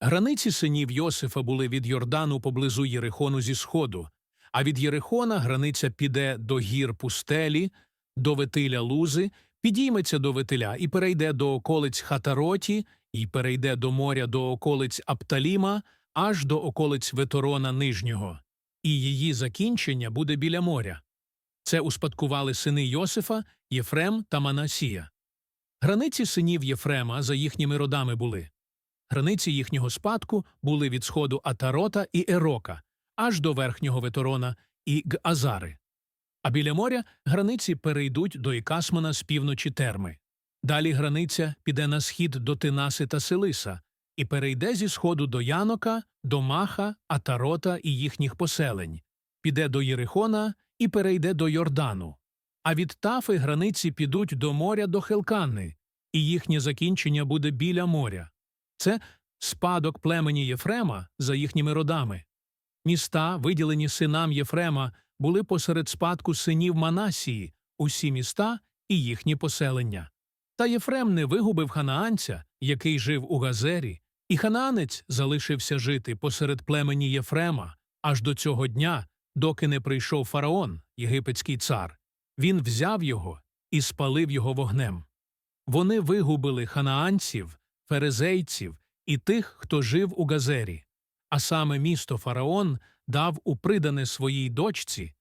Границі синів Йосифа були від Йордану поблизу Єрихону зі сходу, а від Єрихона границя піде до гір пустелі, до Ветиля Лузи, підійметься до Ветиля і перейде до околиць Хатароті, і перейде до моря до околиць Апталіма, аж до околиць Веторона Нижнього, і її закінчення буде біля моря. Це успадкували сини Йосифа, Єфрем та Манасія. Границі синів Єфрема за їхніми родами були. Границі їхнього спадку були від сходу Атарота і Ерока, аж до верхнього Веторона і Газари. А біля моря границі перейдуть до Ікасмана з півночі Терми. Далі границя піде на схід до Тинаси та Селиса і перейде зі сходу до Янока, до Маха, Атарота і їхніх поселень, піде до Єрихона і перейде до Йордану. А від Тафи границі підуть до моря до Хелканни, і їхнє закінчення буде біля моря. Це спадок племені Єфрема за їхніми родами. Міста, виділені синам Єфрема, були посеред спадку синів Манасії, усі міста і їхні поселення. Та Єфрем не вигубив ханаанця, який жив у Газері, і ханаанець залишився жити посеред племені Єфрема аж до цього дня, доки не прийшов фараон, єгипетський цар. Він взяв його і спалив його вогнем. Вони вигубили ханаанців, ферезейців і тих, хто жив у Газері, а саме місто Фараон дав у придане своїй дочці,